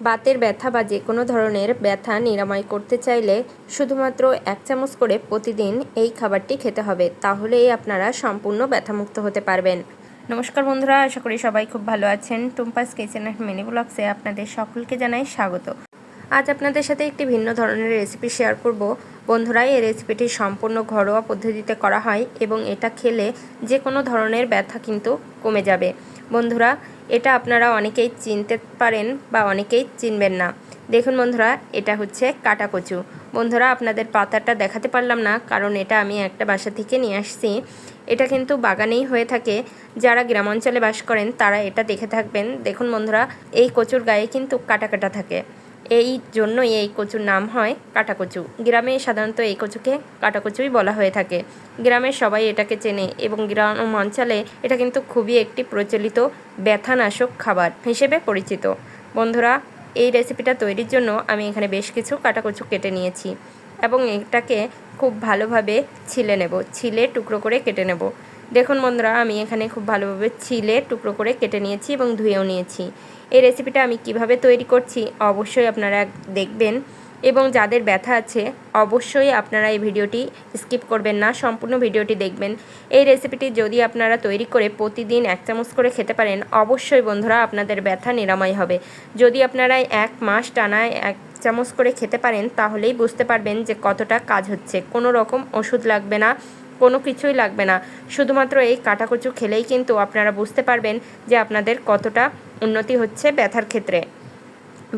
বাতের ব্যথা বা যে কোনো ধরনের ব্যথা নিরাময় করতে চাইলে শুধুমাত্র এক চামচ করে প্রতিদিন এই খাবারটি খেতে হবে। তাহলেই আপনারা সম্পূর্ণ ব্যথামুক্ত হতে পারবেন। নমস্কার বন্ধুরা, আশা করি সবাই খুব ভালো আছেন। টুম্পাস কিচেন অ্যান্ড মিনি ব্লগসে আপনাদের সকলকে জানাই স্বাগত। আজ আপনাদের সাথে একটি ভিন্ন ধরনের রেসিপি শেয়ার করব। বন্ধুরা, এই রেসিপিটি সম্পূর্ণ ঘরোয়া পদ্ধতিতে করা হয় এবং এটা খেলে যে কোনো ধরনের ব্যথা কিন্তু কমে যাবে। বন্ধুরা, এটা আপনারা অনেকেই চিনতে পারেন বা অনেকেই চিনবেন না। দেখুন বন্ধুরা, এটা হচ্ছে কাটা কচু বন্ধুরা, আপনাদের পাতাটা দেখাতে পারলাম না, কারণ এটা আমি একটা বাসা থেকে নিয়ে আসছি। এটা কিন্তু বাগানেই হয়ে থাকে। যারা গ্রামাঞ্চলে বাস করেন, তারা এটা দেখে থাকবেন। দেখুন বন্ধুরা, এই কচুর গায়ে কিন্তু কাটা কাটা থাকে। এই জন্যই এই কচুর নাম হয় কাটা কচু গ্রামে সাধারণত এই কচুকে কাটা কচুই বলা হয়ে থাকে। গ্রামের সবাই এটাকে চেনে এবং গ্রাম অঞ্চলে এটা কিন্তু খুবই একটি প্রচলিত ব্যথানাশক খাবার হিসেবে পরিচিত। বন্ধুরা, এই রেসিপিটা তৈরির জন্য আমি এখানে বেশ কিছু কাটা কচু কেটে নিয়েছি এবং এটাকে খুব ভালোভাবে ছিলে নেব, ছিলে টুকরো করে কেটে নেব। দেখুন বন্ধুরা, আমি এখানে খুব ভালোভাবে ছিলে টুকরো করে কেটে নিয়েছি এবং ধুয়েও নিয়েছি। এই রেসিপিটা আমি কীভাবে তৈরি করছি অবশ্যই আপনারা দেখবেন এবং যাদের ব্যথা আছে, অবশ্যই আপনারা এই ভিডিওটি স্কিপ করবেন না, সম্পূর্ণ ভিডিওটি দেখবেন। এই রেসিপিটি যদি আপনারা তৈরি করে প্রতিদিন এক চামচ করে খেতে পারেন, অবশ্যই বন্ধুরা আপনাদের ব্যথা নিরাময় হবে। যদি আপনারা এক মাস টানায় এক চামচ করে খেতে পারেন, তাহলেই বুঝতে পারবেন যে কতটা কাজ হচ্ছে। কোনো রকম ওষুধ লাগবে না কোনো কিছুই লাগবে না। শুধুমাত্র এই কাটাকুচু খেলেই কিন্তু আপনারা বুঝতে পারবেন যে আপনাদের কতটা উন্নতি হচ্ছে ব্যথার ক্ষেত্রে।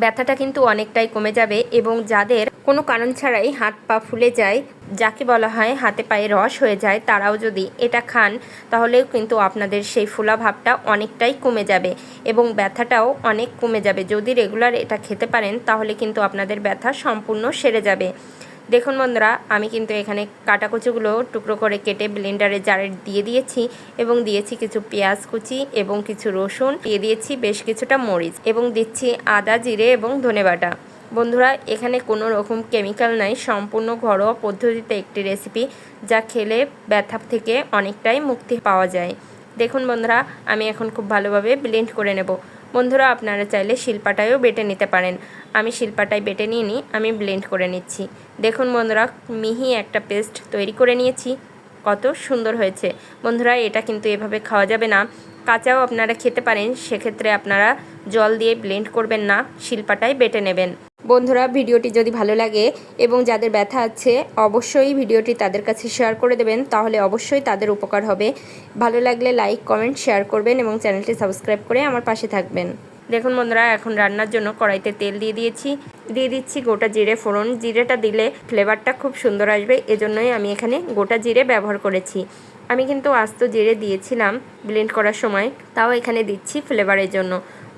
ব্যথাটা কিন্তু অনেকটাই কমে যাবে এবং যাদের কোনো কারণ ছাড়াই হাত পা ফুলে যায়, যাকে বলা হয় হাতে পায়ে রস হয়ে যায়, তারাও যদি এটা খান, তাহলেও কিন্তু আপনাদের সেই ফোলা ভাবটা অনেকটাই কমে যাবে এবং ব্যথাটাও অনেক কমে যাবে। যদি রেগুলার এটা খেতে পারেন, তাহলে কিন্তু আপনাদের ব্যথা সম্পূর্ণ সেরে যাবে। দেখুন বন্ধুরা, আমি কিন্তু এখানে কাটা কুচুগুলো টুকরো করে কেটে ব্লেন্ডারে জারে দিয়ে দিয়েছি এবং দিয়েছি কিছু পেঁয়াজ কুচি এবং কিছু রসুন, দিয়ে দিয়েছি বেশ কিছুটা মরিচ এবং দিচ্ছি আদা, জিরে এবং ধনে বাটা। বন্ধুরা, এখানে কোনো রকম কেমিক্যাল নাই, সম্পূর্ণ ঘরোয়া পদ্ধতিতে একটি রেসিপি যা খেলে ব্যথা থেকে অনেকটাই মুক্তি পাওয়া যায়। দেখুন বন্ধুরা, আমি এখন খুব ভালোভাবে ব্লেন্ড করে নেব। বন্ধুরা, আপনারা চাইলে শিল্পাটায়ও বেটে নিতে পারেন। আমি শিল্পাটাই বেটে নিয়ে নিই আমি ব্লেন্ড করে নিচ্ছি। দেখুন বন্ধুরা, মিহি একটা পেস্ট তৈরি করে নিয়েছি। কত সুন্দর হয়েছে। বন্ধুরা, এটা কিন্তু এভাবে খাওয়া যাবে না। কাঁচাও আপনারা খেতে পারেন, সেক্ষেত্রে আপনারা জল দিয়ে ব্লেন্ড করবেন না, শিল্পাটাই বেটে নেবেন। বন্ধুরা, ভিডিওটি যদি ভালো লাগে এবং যাদের ব্যথা আছে, অবশ্যই ভিডিওটি তাদের কাছে শেয়ার করে দেবেন, তাহলে অবশ্যই তাদের উপকার হবে। ভালো লাগলে লাইক, কমেন্ট, শেয়ার করবেন এবং চ্যানেলটি সাবস্ক্রাইব করে আমার পাশে থাকবেন। দেখুন বন্ধুরা, এখন রান্নার জন্য কড়াইতে তেল দিয়ে দিয়েছি। দিয়ে দিচ্ছি গোটা জিরে ফোড়ন। জিরেটা দিলে ফ্লেভারটা খুব সুন্দর আসবে, এজন্যই আমি এখানে গোটা জিরে ব্যবহার করেছি। আমি কিন্তু আস্ত জিরে দিয়েছিলাম ব্লেন্ড করার সময়, তাও এখানে দিচ্ছি ফ্লেভারের জন্য।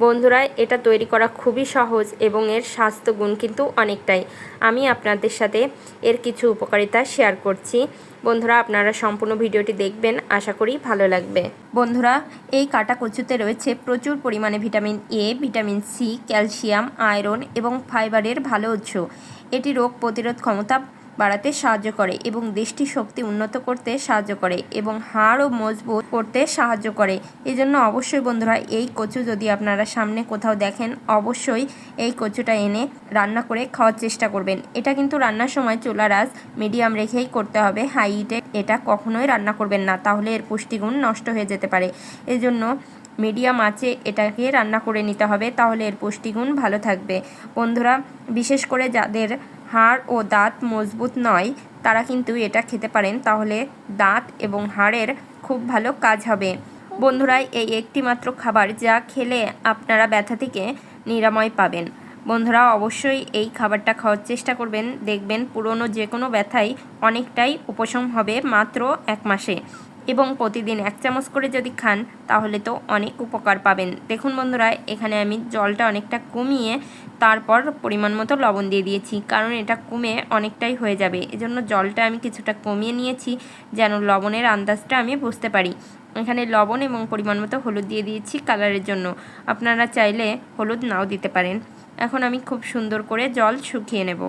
বন্ধুরা, এটা তৈরি করা খুবই সহজ এবং এর স্বাস্থ্য গুণ কিন্তু অনেকটাই। আমি আপনাদের সাথে এর কিছু উপকারিতা শেয়ার করছি। বন্ধুরা, আপনারা সম্পূর্ণ ভিডিওটি দেখবেন, আশা করি ভালো লাগবে। বন্ধুরা, এই কাটা কচুতে রয়েছে প্রচুর পরিমাণে vitamin A vitamin C calcium, iron এবং ফাইবারের ভালো উৎস। এটি রোগ প্রতিরোধ ক্ষমতা বাড়াতে সাহায্য করে এবং দৃষ্টি শক্তি উন্নত করতে সাহায্য করে এবং হাড়ও মজবুত করতে সাহায্য করে। এজন্য অবশ্যই বন্ধুরা, এই কচু যদি আপনারা সামনে কোথাও দেখেন, অবশ্যই এই কচুটা এনে রান্না করে খাওয়ার চেষ্টা করবেন। এটা কিন্তু রান্নার সময় চুলার মিডিয়াম রেখেই করতে হবে, হাই হিটে এটা কখনোই রান্না করবেন না, তাহলে এর পুষ্টিগুণ নষ্ট হয়ে যেতে পারে। এজন্য মিডিয়াম আঁচে এটাকে রান্না করে নিতে হবে, তাহলে এর পুষ্টিগুণ ভালো থাকবে। বন্ধুরা, বিশেষ করে যাদের হাড় ও দাঁত মজবুত নয়, তারা কিন্তু এটা খেতে পারেন, তাহলে দাঁত এবং হাড়ের খুব ভালো কাজ হবে। বন্ধুরা, এই একটি মাত্র খাবার যা খেলে আপনারা ব্যথা থেকে নিরাময় পাবেন। বন্ধুরা, অবশ্যই এই খাবারটা খাওয়ার চেষ্টা করবেন। দেখবেন পুরনো যে কোনো ব্যথাই অনেকটাই উপশম হবে মাত্র এক মাসে। এবং প্রতিদিন এক চামচ করে যদি খান, তাহলে তো অনেক উপকার পাবেন। দেখুন বন্ধুরা, এখানে আমি জলটা অনেকটা কমিয়ে তারপর পরিমাণ মতো লবণ দিয়ে দিয়েছি। কারণ এটা কমে অনেকটাই হয়ে যাবে। এজন্য জলটা আমি কিছুটা কমিয়ে নিয়েছি, যেন লবণের আন্দাজটা আমি বুঝতে পারি। এখানে লবণ এবং পরিমাণ মতো হলুদ দিয়ে দিয়েছি কালারের জন্য। আপনারা চাইলে হলুদ নাও দিতে পারেন। এখন আমি খুব সুন্দর করে জল শুকিয়ে নেব।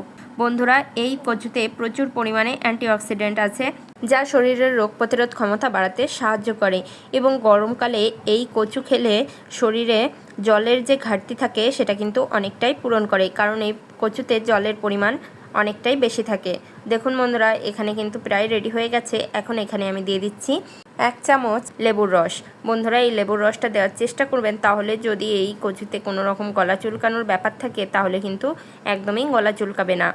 বন্ধুরা, এই কচুতে প্রচুর পরিমাণে অ্যান্টিঅক্সিডেন্ট আছে। যা শরীরের রোগ প্রতিরোধ ক্ষমতা বাড়াতে সাহায্য করে এবং গরমকালে এই কচু খেলে শরীরে জলের যে ঘাটতি থাকে সেটা কিন্তু অনেকটাই পূরণ করে, কারণ এই কচুতে জলের পরিমাণ অনেকটাই বেশি থাকে। দেখুন বন্ধুরা, এখানে কিন্তু প্রায় রেডি হয়ে গেছে। এখন এখানে আমি দিয়ে দিচ্ছি এক চামচ লেবুর রস। বন্ধুরা, এই লেবুর রসটা দেওয়ার চেষ্টা করবেন, তাহলে যদি এই কচুতে কোনো রকম গলা চুলকানোর ব্যাপার থাকে, তাহলে কিন্তু একদমই গলা চুলকাবে না।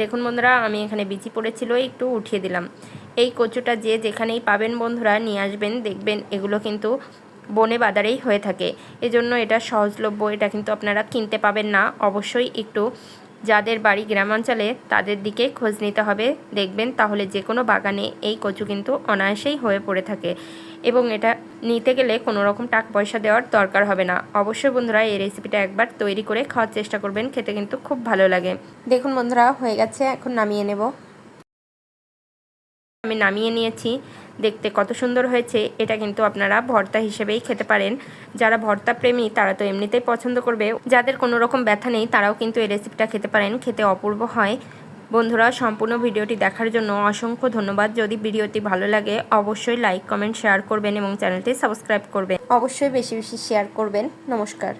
দেখুন বন্ধুরা, আমি এখানে বিচি পড়েছিল, একটু উঠিয়ে দিলাম। এই কচুটা যে যেখানেই পাবেন বন্ধুরা, নিয়ে আসবেন, দেখবেন এগুলো কিন্তু বনে বাজারেই হয়ে থাকে। এজন্য এটা সহজলভ্য, এটা কিন্তু আপনারা কিনতে পাবেন না। অবশ্যই একটু যাদের বাড়ি গ্রামাঞ্চলে তাদের দিকে খোঁজ নিতে হবে। দেখবেন তাহলে যে কোনো বাগানে এই কচু কিন্তু অনায়াসেই হয়ে পড়ে থাকে এবং এটা নিতে গেলে কোনো রকম টাকা পয়সা দেওয়ার দরকার হবে না। অবশ্যই বন্ধুরা, এই রেসিপিটা একবার তৈরি করে খাওয়ার চেষ্টা করবেন, খেতে কিন্তু খুব ভালো লাগে। দেখুন বন্ধুরা, হয়ে গেছে, এখন নামিয়ে নেব। আমি নামিয়ে নিয়েছি। দেখতে কত সুন্দর হয়েছে, এটা কিন্তু আপনারা ভর্তা হিসেবেই খেতে পারেন। যারা ভর্তা প্রেমী, তারা তো এমনিতেই পছন্দ করবে। যাদের কোনো রকম ব্যথা নেই, তারাও কিন্তু এই রেসিপিটা খেতে পারেন, খেতে অপূর্ব হয়। বন্ধুরা, সম্পূর্ণ ভিডিওটি দেখার জন্য অসংখ্য ধন্যবাদ। যদি ভিডিওটি ভালো লাগে, অবশ্যই লাইক কমেন্ট শেয়ার করবেন এবং চ্যানেলটি সাবস্ক্রাইব করবেন। অবশ্যই বেশি বেশি শেয়ার করবেন। নমস্কার।